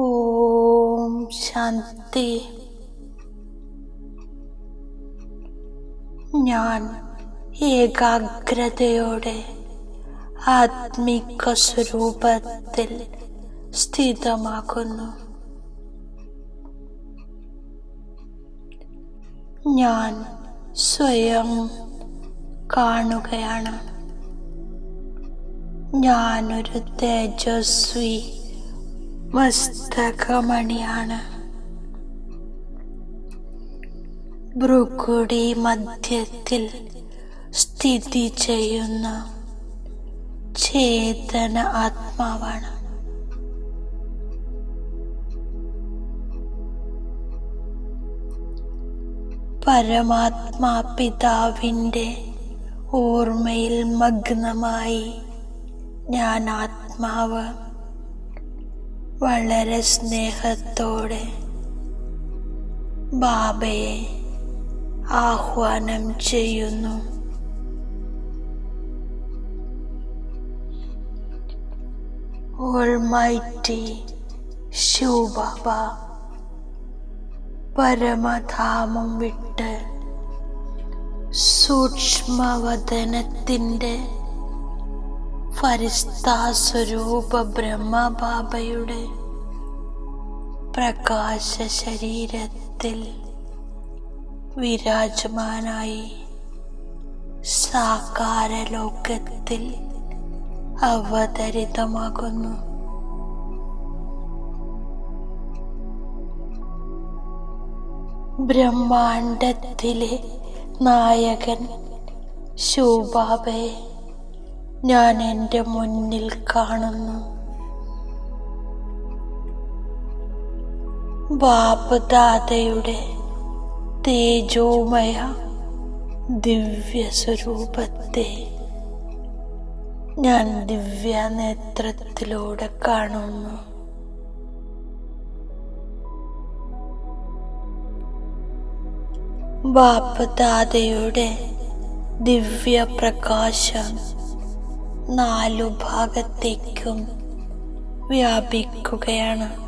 ഓം ശാന്തി. ഞാൻ ഏകാഗ്രതയോടെ ആത്മിക സ്വരൂപത്തിൽ സ്ഥിതമാകുന്നു. ഞാൻ സ്വയം കാണുകയാണ്. ഞാനൊരു തേജസ്വി മസ്തകമണിയാണ് ഭ്രുക്കുടി മധ്യത്തിൽ സ്ഥിതി ചെയ്യുന്ന ചേതന ആത്മാവാണ്. പരമാത്മാ പിതാവിന്റെ ഓർമ്മയിൽ മഗ്നമായി ഞാൻ ആത്മാവ് വളരെ സ്നേഹത്തോടെ ബാബയെ ആഹ്വാനം ചെയ്യുന്നു. ഓൾമൈറ്റി ശിവബാബ പരമധാമം വിട്ട് സൂക്ഷ്മവദനത്തിന്റെ ഫരിസ്താസ്വരൂപ ബ്രഹ്മബാബയുടെ പ്രകാശ ശരീരത്തിൽ വിരാജമാനായി സാകാര ലോകത്തിൽ അവതരിതമാകുന്നു. ബ്രഹ്മാണ്ടത്തിലെ നായകൻ ശൂബാബെ ഞാൻ എന്റെ മുന്നിൽ കാണുന്നു. ബാപ്പദാതയുടെ തേജോമയ ദിവ്യ സ്വരൂപത്തെ ഞാൻ ദിവ്യ നേത്രത്തിലൂടെ കാണുന്നു. ബാപ്പദാതയുടെ ദിവ്യ പ്രകാശം നാലു ഭാഗത്തേക്കും വ്യാപിക്കുകയാണ്.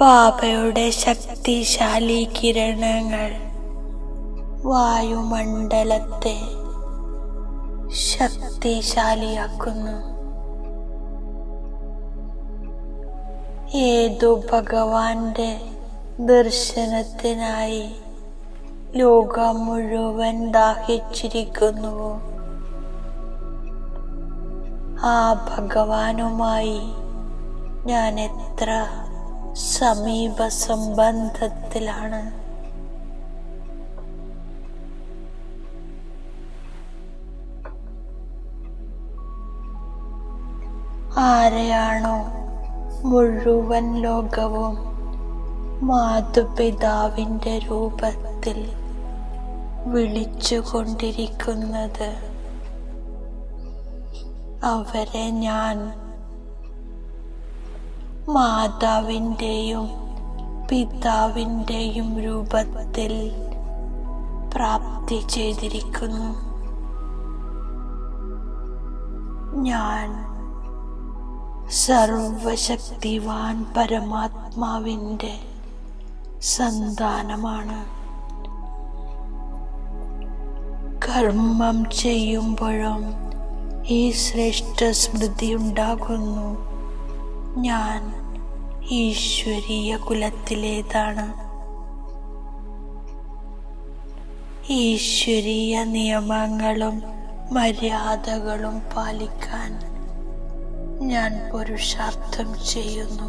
ബാബയുടെ ശക്തിശാലി കിരണങ്ങൾ വായുമണ്ഡലത്തെ ശക്തിശാലിയാക്കുന്നു. ഏതു ഭഗവാന്റെ ദർശനത്തിനായി ലോകം മുഴുവൻ ദാഹിച്ചിരിക്കുന്നുവോ? ആ ഭഗവാനുമായി ഞാൻ എത്ര സമീപ സംബന്ധത്തിലാണ്. ആരെയാണോ മുഴുവൻ ലോകവും മാതുപിതാവിന്റെ രൂപത്തിൽ വിളിച്ചുകൊണ്ടിരിക്കുന്നത്? അവരെ ഞാൻ മാതാവിന്റെയും പിതാവിന്റെയും രൂപത്തിൽ പ്രാപ്തി ചെയ്തിരിക്കുന്നു. ഞാൻ സർവശക്തിവാൻ പരമാത്മാവിന്റെ സന്താനമാണ്. കർമ്മം ചെയ്യുമ്പോഴും ഈ ശ്രേഷ്ഠ സ്മൃതി ഉണ്ടാകുന്നു. ഞാൻ ഈശ്വരീയ കുലത്തിലേതാണ്. ഈശ്വരീയ നിയമങ്ങളും മര്യാദകളും പാലിക്കാൻ ഞാൻ പുരുഷാർത്ഥം ചെയ്യുന്നു.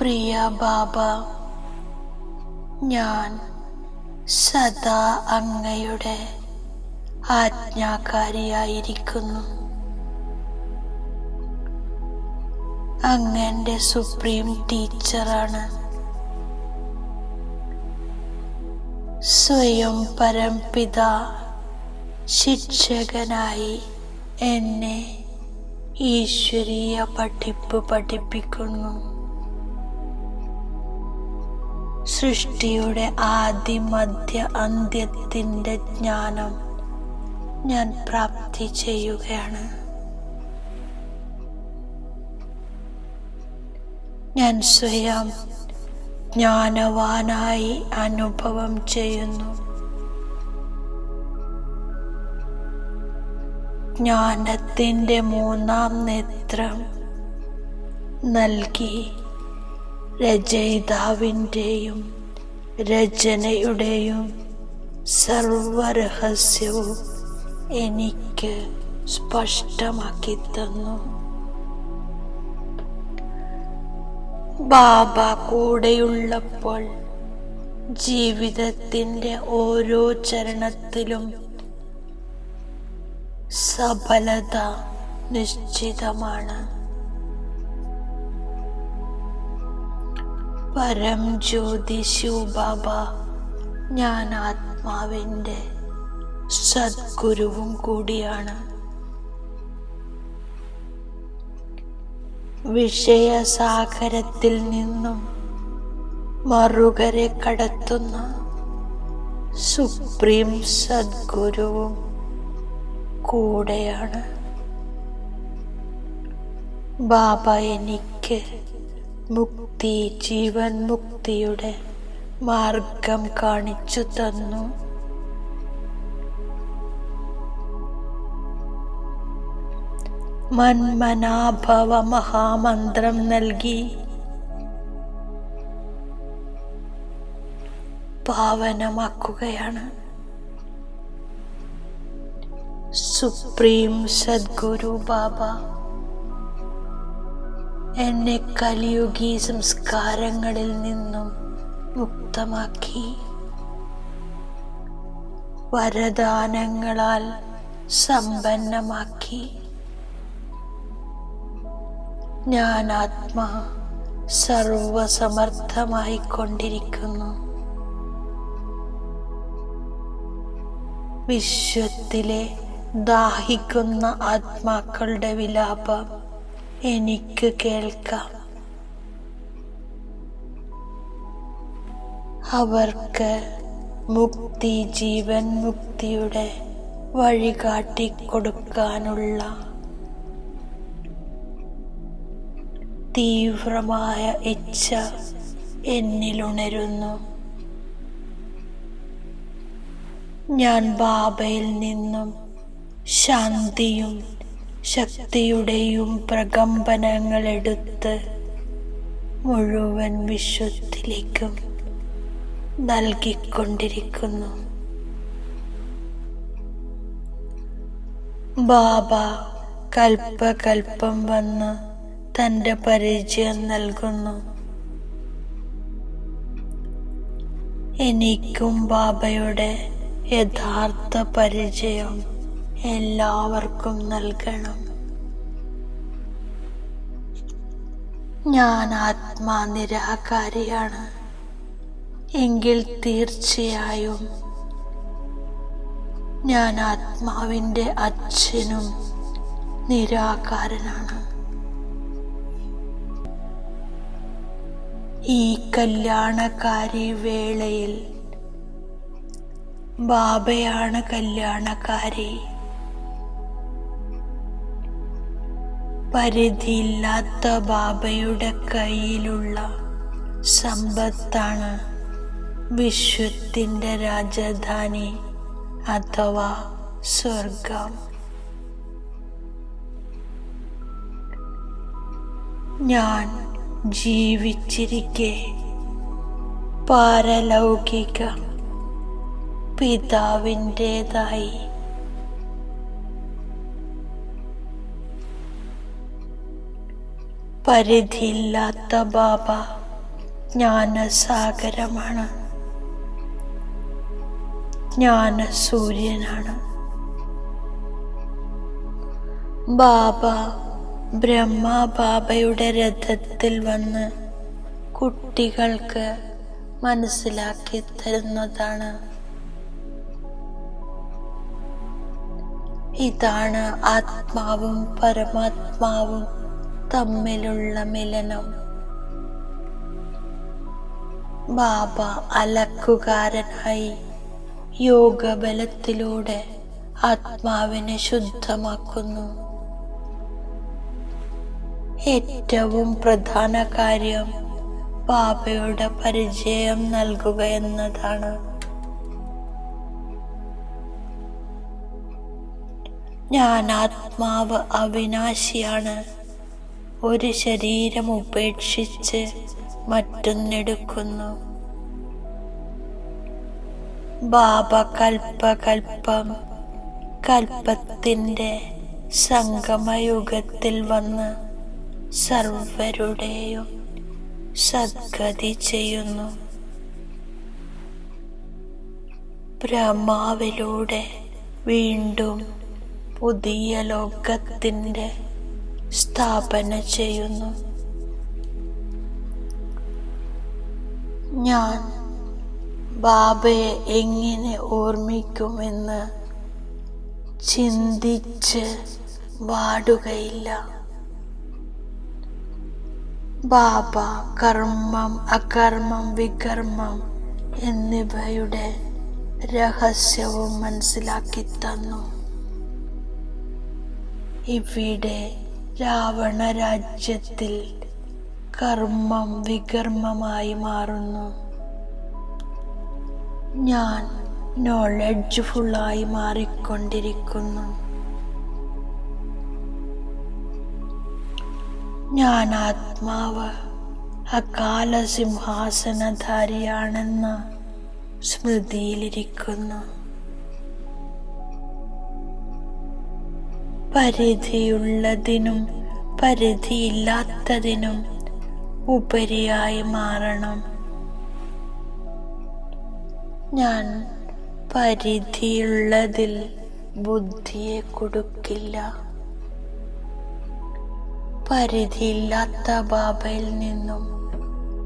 പ്രിയ ബാബ ഞാൻ സദാ അങ്ങയുടെ ആജ്ഞാകാരിയായിരിക്കുന്നു. അങ്ങന്റെ സുപ്രീം ടീച്ചറാണ്. സ്വയം പരംപിത ശിക്ഷകനായി എന്നെ ഈശ്വരീയ പഠിപ്പ് പഠിപ്പിക്കുന്നു. സൃഷ്ടിയുടെ ആദ്യ മധ്യ അന്ത്യത്തിന്റെ ജ്ഞാനം ഞാൻ പ്രാപ്തി ചെയ്യുകയാണ്. ഞാൻ സ്വയം ജ്ഞാനവാനായി അനുഭവം ചെയ്യുന്നു. ജ്ഞാനത്തിന്റെ മൂന്നാം നേത്രം നൽകി രചയിതാവിന്റെയും രചനയുടെയും സർവരഹസ്യവും എനിക്ക് സ്പഷ്ടമാക്കി തന്നു ബാബ കൂടെയുള്ളപ്പോൾ ജീവിതത്തിന്റെ ഓരോ ചരണത്തിലും സഫലത നിശ്ചിതമാണ്. പരം ജ്യോതി ശിവബാബ ഞാൻ ആത്മാവിന്റെ സദ്ഗുരുവും കൂടിയാണ്. വിഷയസാഗരത്തിൽ നിന്നും മറുകരെ കടത്തുന്ന സുപ്രീം സദ്ഗുരുവും കൂടെയാണ്. ബാബ എനിക്ക് മുക്തി ജീവൻ മുക്തിയുടെ മാർഗം കാണിച്ചു തന്നു. മന്മനാഭവ മഹാമന്ത്രം നൽകി. പാവനമാക്കുകയാണ്. സുപ്രീം സദ്ഗുരു ബാബ എന്നെ കലിയുഗി സംസ്കാരങ്ങളിൽ നിന്നും മുക്തമാക്കി. വരദാനങ്ങളാൽ സമ്പന്നമാക്കി. ഞാൻ ആത്മാ സർവസമർത്ഥമായി കൊണ്ടിരിക്കുന്നു വിശ്വത്തിലെ ദാഹിക്കുന്ന ആത്മാക്കളുടെ വിലാപം എനിക്ക് കേൾക്കാം. അവർക്ക് മുക്തി ജീവൻ മുക്തിയുടെ വഴികാട്ടി കൊടുക്കാനുള്ള തീവ്രമായ ഇച്ഛ എന്നിലുണരുന്നു. ഞാൻ ബാബയിൽ നിന്നും ശാന്തിയും ശക്തിയുടെയും പ്രകമ്പനങ്ങൾ എടുത്ത് മുഴുവൻ വിശ്വത്തിലേക്കും നൽകിക്കൊണ്ടിരിക്കുന്നു. ബാബ കൽപ്പകൽപ്പം വന്ന് തന്റെ പരിചയം നൽകുന്നു. എനിക്കും ബാബയുടെ യഥാർത്ഥ പരിചയം എല്ലാവർക്കും നൽകണം. ഞാൻ ആത്മാനിരാകാരിയാണ്. എങ്കിൽ തീർച്ചയായും ഞാൻ ആത്മാവിന്റെ അച്ഛനും നിരാകാരനാണ്. ഈ കല്യാണക്കാരി വേളയിൽ ബാബയാണ് കല്യാണക്കാരി പരിധിയില്ലാത്ത ബാബയുടെ കയ്യിലുള്ള സമ്പത്താണ് വിശ്വത്തിന്റെ രാജധാനി അഥവാ സ്വർഗം. ഞാൻ ജീവിച്ചിരിക്കെ. പാരലൗകിക പിതാവിന്റെതായി. പരിധിയില്ലാത്ത ബാബ ജ്ഞാനസാഗരമാണ്. ജ്ഞാനസൂര്യനാണ്. ബാബ ബ്രഹ്മ ബാബയുടെ രഥത്തിൽ വന്ന് കുട്ടികൾക്ക് മനസ്സിലാക്കി തരുന്നതാണ്. ഇതാണ് ആത്മാവും പരമാത്മാവും തമ്മിലുള്ള മിലനം. ബാബ അലക്കുകാരനായി യോഗബലത്തിലൂടെ ആത്മാവിനെ ശുദ്ധമാക്കുന്നു. ഏറ്റവും പ്രധാന കാര്യം ബാബയുടെ പരിചയം നൽകുക എന്നതാണ്. ഞാൻ ആത്മാവ് അവിനാശിയാണ്. ഒരു ശരീരം ഉപേക്ഷിച്ച് മറ്റൊന്നെടുക്കുന്നു. ബാബ കൽപ്പകൽപ്പം കൽപ്പത്തിന്റെ സംഗമയുഗത്തിൽ വന്ന് സർവരുടെയും സദ്ഗതി ചെയ്യുന്നു. ബ്രഹ്മാവിലൂടെ വീണ്ടും പുതിയ ലോകത്തിന്റെ സ്ഥാപന ചെയ്യുന്നു. ഞാൻ ബാബയെ എങ്ങനെ ഓർമ്മിക്കുമെന്ന് ചിന്തിച്ച് വാടുകയില്ല. ബാബ കർമ്മം അകർമ്മം വികർമ്മം എന്നിവയുടെ രഹസ്യവും മനസ്സിലാക്കി തന്നു. ഇവിടെ രാവണ രാജ്യത്തിൽ കർമ്മം വികർമ്മമായി മാറുന്നു. ഞാൻ നോളജ്ഫുള്ളായി മാറിക്കൊണ്ടിരിക്കുന്നു. ഞാൻ ആത്മാവ് അകാല സിംഹാസനധാരിയാണെന്ന് സ്മൃതിയിലിരിക്കുന്നു. പരിധിയുള്ളതിനും പരിധിയില്ലാത്തതിനും ഉപരിയായി മാറണം. ഞാൻ പരിധിയുള്ളതിൽ ബുദ്ധിയെ കൊടുക്കില്ല. പരിധിയില്ലാത്ത ബാബയിൽ നിന്നും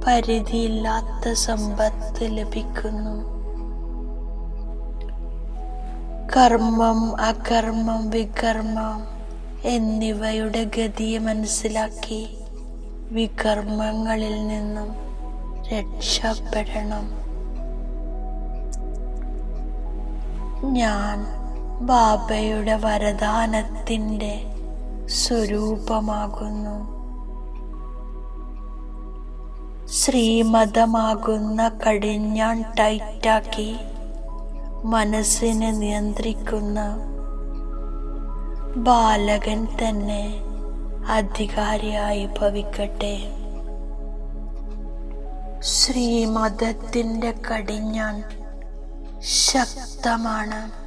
പരിധിയില്ലാത്ത സമ്പത്ത് ലഭിക്കുന്നു. കർമ്മം അകർമ്മം വികർമ്മം എന്നിവയുടെ ഗതിയെ മനസ്സിലാക്കി വികർമ്മങ്ങളിൽ നിന്നും രക്ഷപ്പെടണം. ഞാൻ ബാബയുടെ വരദാനത്തിന്റെ സ്വരൂപമാകുന്നു. ശ്രീമതമാകുന്ന കടിഞ്ഞാൻ ടൈറ്റാക്കി മനസ്സിനെ നിയന്ത്രിക്കുന്ന ബാലകൻ തന്നെ അധികാരിയായി ഭവിക്കട്ടെ. ശ്രീമതത്തിന്റെ കടിഞ്ഞാൻ ശക്തമാണ്.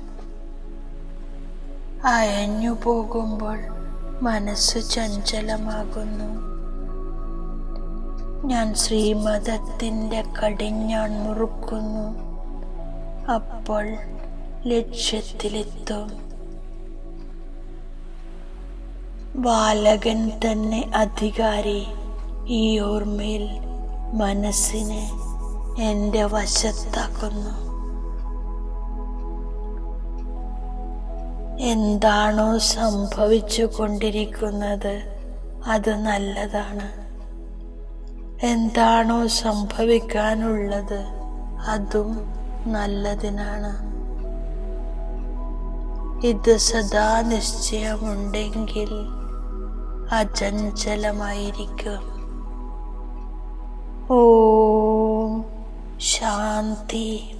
അയഞ്ഞു പോകുമ്പോൾ മനസ്സ് ചഞ്ചലമാകുന്നു. ഞാൻ ശ്രീമതത്തിന്റെ കടിഞ്ഞാൺ മുറുക്കുന്നു. അപ്പോൾ ലക്ഷ്യത്തിലെത്തും. ബാലകൻ തന്നെ അധികാരി. ഈ ഓർമ്മയിൽ മനസ്സിനെ എന്റെ വശത്താക്കുന്നു. എന്താണോ സംഭവിച്ചു കൊണ്ടിരിക്കുന്നത് അത് നല്ലതാണ്. എന്താണോ സംഭവിക്കാനുള്ളത്? അതും നല്ലതിനാണ്. ഇത് സദാ നിശ്ചയമുണ്ടെങ്കിൽ അചഞ്ചലമായിരിക്കും. ഓ ശാന്തി.